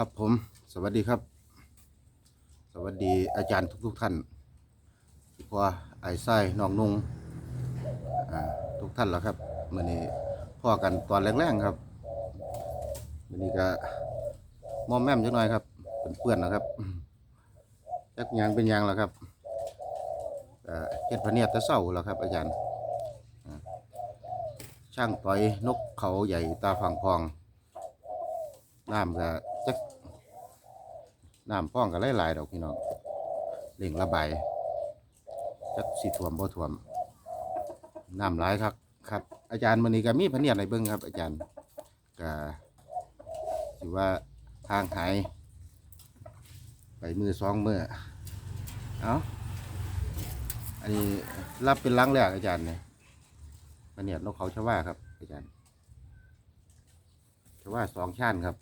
ครับผม สวัสดีครับ สวัสดีอาจารย์ทุกๆท่านที่พ่อไอ้ไส้น้องนุ่งอ่าทุกท่านแล้วครับมื่อนี้พ่อกันตอนแรกๆครับมื่อนี้ก็มอมแม่มจักหน่อยครับเป็นเพื่อนนะครับจักยางเป็นยางแล้วครับเจ็ดพเนียดตะเศร้าแล้วครับอาจารย์ ช่างต่อยนกเขาใหญ่ตาฝังพองน้ำก็ จักน้ำพ่องก็หลายๆดอกพี่น้องเล่งระบายจักสิท่วมบ่ท่วมน้ำหลายครับครับ อาจารย์มื้อนี้ก็มีพเนียดให้เบิ่งครับ อาจารย์ก็สิว่าทางหายไปมือสองมือเอาอันนี้รับเป็นลังแรกอาจารย์เนี่ยพเนียดนกเขาชว่าครับ อาจารย์ชว่าสองชั้นครับ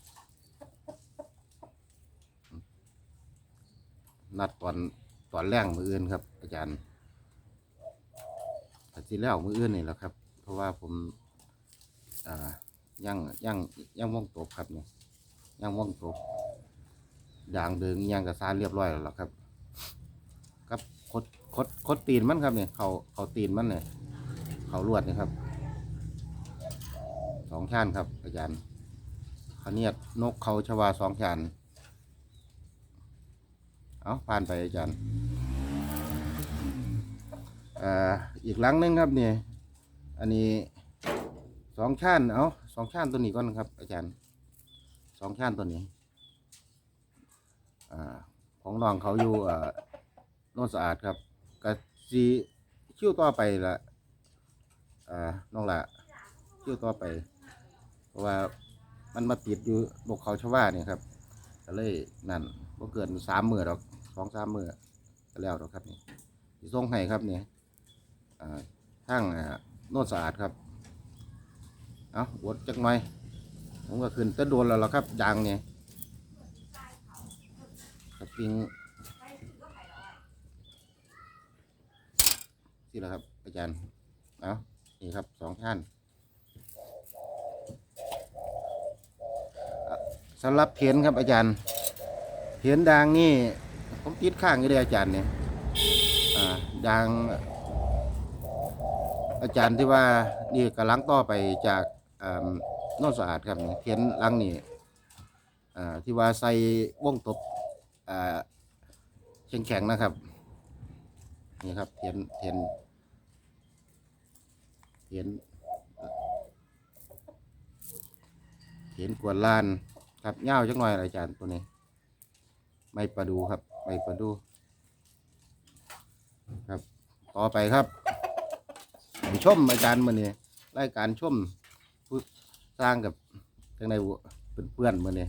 นัดตอนตอนแรกมืออื่นครับ อาจารย์อาทิตย์แล้วมืออื่นนี่แหละครับ เพราะว่าผมอ่าย่างย่างย่างว่องตบครับเนี่ยย่างว่องตบด่างเดิงย่างกระซานเรียบร้อยแล้วครับครับคดคดคดตีนมันครับเนี่ยเขาเขาตีนมันเนี่ยเขาลวดนี่ครับสองชั้นครับ อาจารย์เขาเนียดนกเขาชวาสองชั้น เอาผ่านไปอาจารย์อ่าอีกหลังหนึงครับเนี่ยอันนี้สองชั้นเอาสองชั้นตัวนี้ก่อนครับ อาจารย์สองชั้นตัวนี้อ่าของน้องเขาอยู่อ่าโน่นสะอาดครับกะสีคิ้วต่อไปละอ่าน้องละคิ้วต่อไป เพราะว่ามันมาติดอยู่บกเขาชว่าเนี่ยครับก็เลยนั่นบ่เกินสามหมือหรอก สองสามมือก็แล้วหรอกครับนี่ส่งให้ครับนี่อ่าท่าโน่นสะอาดครับเอาวดจักหน่อยผมก็ขึ้นตะโดนแล้วล่ะครับยางเนี่ยสปริงนี่แหละครับ อาจารย์เอานี่ครับสองท่านสำหรับเพียนครับอาจารย์เพียนดางนี่ ผมติดข้างอยู่เลยอาจารย์เนี่ยอ่าดางอาจารย์ที่ว่านี่กำลังต่อไปจากอ่าโน่นสะอาดครับเพียนลังนี่ที่ว่าใส่วงตบแข็งแข็งๆนะครับ นี่ครับเพียนเพียนเพียนเพียนกวนลานครับเง่าจักหน่อยอาจารย์ตัวนี้ ไม่ประดูครับ ไม่ประดูครับ ต่อไปครับชมอาจารย์มือนี้รายการชมผู้สร้างกับทางในเป็นเพื่อนมือนี้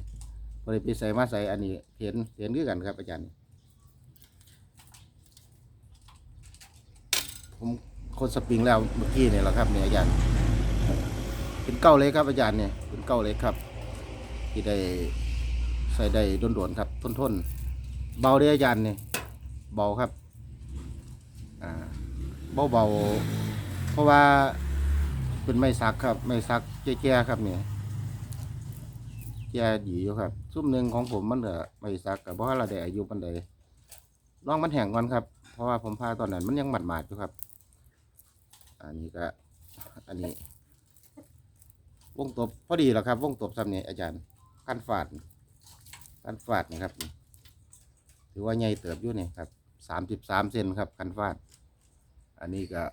พอดีไปใส่มาใส่อันนี้เห็นเห็นด้วยกันครับ อาจารย์ ผมคนสปริงแล้วเมื่อกี้เนี่ยแหละครับเนี่ยอาจารย์ เป็นเก้าเล็กครับอาจารย์เนี่ยเป็นเก้าเล็กครับ ที่ได้ใส่ได้โดนๆครับทนๆ เบาได้อาจารย์เนี่ยเบาครับอ่าเบาเบาเพราะว่าเป็นไม้ซักครับ ไม้ซักแก่ๆครับเนี่ยแก่ดีอยู่ครับซุ้มหนึ่งของผมมันเถอะไม้ซักกับเพราะว่าเราได้อายุปันใดลองมันแห้งก่อนครับ เพราะว่าผมพาตอนนั้นมันยังหมาดๆอยู่ครับ อันนี้ก็ อันนี้ วงตบพอดีแล้วครับ วงตบซ้ำเนี่ยอาจารย์ขั้นฝาดขั้นฝาดนะครับ ถือว่าใหญ่เติบอยู่นี่ครับสามสิบสามเซนครับคันฟาด อันนี้ก็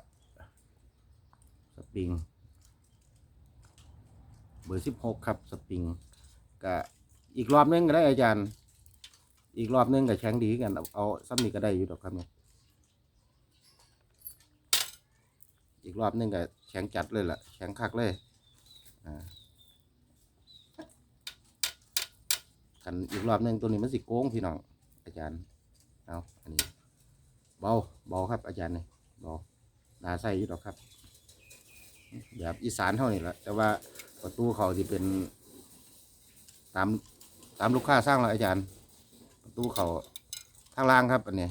สปริง เบอร์สิบหกครับสปริงก็อีกรอบนึงก็ได้อาจารย์ อีกรอบนึงก็แข็งดีกันเอาซ้ำนี้ก็ได้อยู่ดอกครับเนี่ยอีกรอบนึงก็แข็งจัดเลยล่ะแข็งคักเลยอ่ากันอีกรอบนึงตัวนี้มันสิโก้งพี่น้อง อาจารย์เอาอันนี้เบาเบาครับ อาจารย์นี่เบาหนาใส่อยู่ดอกครับ แบบอีสานเท่านี้แหละแต่ว่าประตูเขาที่เป็นตามตามลูกค้าสร้างแล้วอาจารย์ ประตูเขาทางล่างครับอันนี้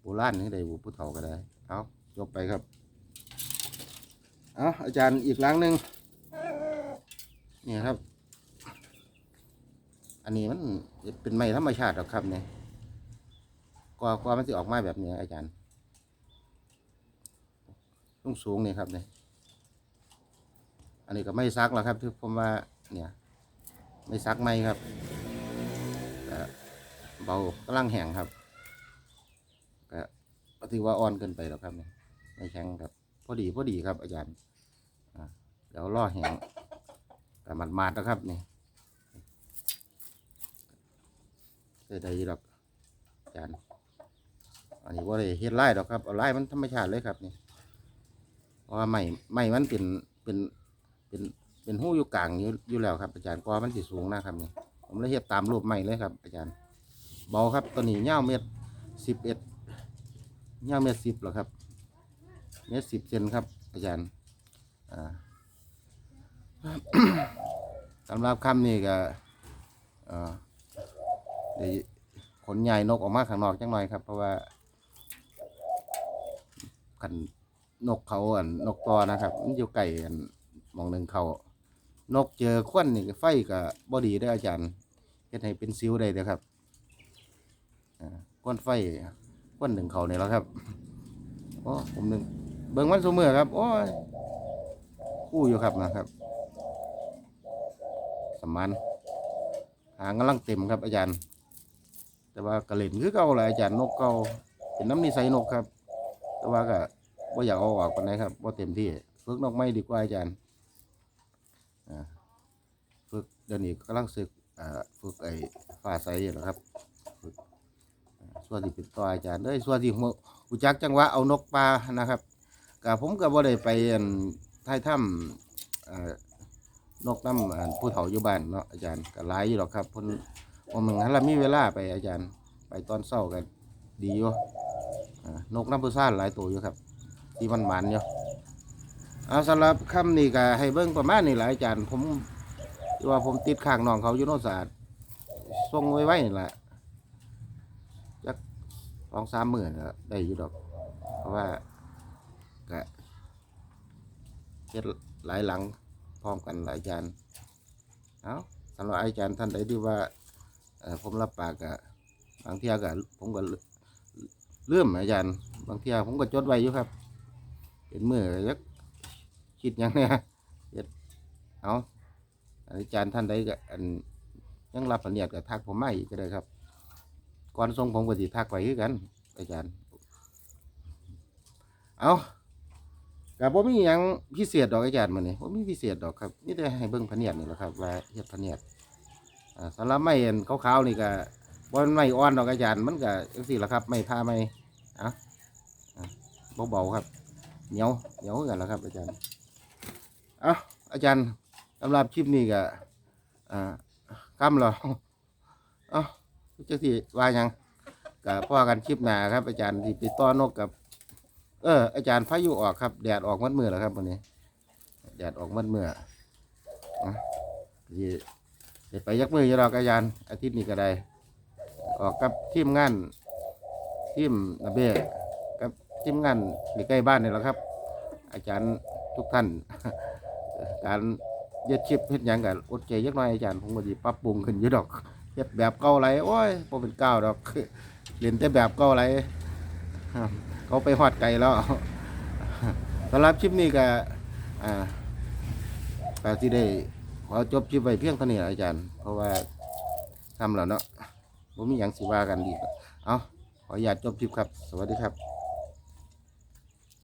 โบราณนี่ได้บุผู้เฒ่าก็ได้เอาจบไปครับเอาอาจารย์อีกล้างหนึ่งนี่ครับ อันนี้มันเป็นไม้ธรรมชาติหรอกครับเนี่ยกว่ากว่ามันจะออกมาแบบนี้อาจารย์สูงสูงๆนี่ยครับเนี่ยอันนี้ก็ไม่ซักหรอกครับที่ผมว่าเนี่ยไม่ซักไม่ครับแต่เบากำลังแห้งครับก็ถือว่าอ่อนเกินไปหรอกครับเนี่ยไม่แข็งครับพอดีพอดีครับอาจารย์เดี๋ยวล่อแห้งแต่มันมาดๆนะครับเนี่ย ได้ได้ดอกอาจารย์อันนี้ว่าได้เฮ็ดไร่ดอกครับเอาไร่มันธรรมชาติเลยครับนี่เพราะว่าไม้ไม้มันเป็นเป็นเป็นเป็นหู้อยู่กลางอยู่อยู่แล้วครับ อาจารย์กว่ามันสิสูงนะครับนี่ผมเลยเฮ็ดตามรูปไม้เลยครับ อาจารย์ เบาครับตัวนี้ยาเมตรสิบเอ็ดยาเมตรสิบหรอครับ เมตรสิบเซนครับ อาจารย์อ่าสำหรับคำนี้ก็อ่อ เดี๋ยวขนใหญ่นกออกมาข้างนอกจังหน่อยครับ เพราะว่าขันนกเขาอันนกตอนะครับ มันอยู่ไก่อันหมองหนึ่งเขานกเจอควันนี่ไฟกับบอดีได้อาจารย์เฮ็ดให้เป็นซิวได้เด้อครับควันไฟควันหนึ่งเขาเนี่ยแล้วครับโอ้ผมหนึ่งเบิ่งวันสมือครับ โอ้คู่อยู่ครับนะครับ สมานหางกำลังเต็มครับอาจารย์ แต่ว่ากระเล่นคือเก่าหละอาจารย์นกเก่าเป็นน้ำนิสัยนกครับ แต่ว่าก็ว่าอยากเอาออกปานครับว่าเต็มที่ฝึกนกไม้ดีกว่าอาจารย์อ่าฝึกเดี๋ยวนี้กำลังศึกอ่าฝึกไอ้ฟ้าใสอยู่แล้วครับฝึกส่วนที่เป็นตัวอาจารย์เด้ยส่วนที่หัวหูจักจังหวะเอานกปลานะครับกับผมก็บ่ได้ไปอั่นท้ายถ้ำอ่านกน้ำผู้เฒ่าอยู่บ้านเนาะอาจารย์ก็หลายอยู่หรอกครับเพิ่น ผมมึงถ้าเรามีเวลาไปอาจารย์ ไปตอนเช้ากันดีอยู่อ่านกน้ำพุซ่านหลายตัวอยู่ครับ ที่มันหมันอยู่เอาสำหรับคำนี้ก็ให้เบิ้งประมาณนี้แหละอาจารย์ ผมว่าผมติดข้างน้องเขาอยู่โนศาสตร์ส่งไว้ไว้นี่แหละจักสองสามหมื่นได้อยู่ดอก เพราะว่าก็เฮ็ดหลายหลังพร้อมกันหลายอาจารย์เอาสำหรับอาจารย์ท่านใดที่ว่า ผมรับปากกับบางเที่ยก็ผมก็เลื่อมอาจารย์บางเที่ยผมก็จดไว้อยู่ครับ เป็นมือยักคิดยังเนี่ยเอาอาจารย์ท่านใดก็อันยังรับปริญญาก็ทักผมไมาอีกก็ได้ครับ ก่อนส่งผมก็สิทักไปคือกัน อาจารย์ เอากับผมมีหยังพิเศษดอกอาจารย์มื้อนี้ผมมีพิเศษดอกครับนี่แต่ให้เบิ่งพะเนียดนี่แหละครับว่าเฮ็ดพะเนียด สำหรับไม้อันขาวๆนี่ก็บนไม้อ่อนดอกอาจารย์มันก็จังสี่ละครับไม้ผ้าไม้อะอะเบาๆครับเหนียวเหนียวกันแล้วครับ อาจารย์เอาอาจารย์สำหรับคลิปนี้ก็อ่าคำเหรอเอาจะสิว่ายังก็พ่อกันคลิปหนาครับ อาจารย์ที่ติดต่อนกกับ เออ อาจารย์พายุออกครับแดดออกมัดมือแล้วครับวันนี้แดดออกมัดมืออะสิ เดี๋ยวไปยักมืออยดอกอาจารย์อาทิตย์นี้ก็ได้ ออกกับทีมงานทีมนาเบ้กับทีมงานในใกล้บ้านนี่แหละครับ อาจารย์ทุกท่าน การเย็ดชิปเฮ็ดหยังกันอดใจยักหน่อยอาจารย์ผมก็ดีปรับปรุงขึ้นเยอะดอกเฮ็ดแบบเก่าไรโอ้ยพอเป็นเก้าดอกเรียนแต่แบบเก่าไรเขาไปหอดไกลแล้วสำหรับคลิปนี้ก็อ่าก็ที่ได้ ขอจบคลิปไว้เพียงเท่านี้อาจารย์ เพราะว่าทำแล้วเนาะผมมีอย่างสิว่ากันดีเอาขออนุญาตจบคลิปครับ สวัสดีครับ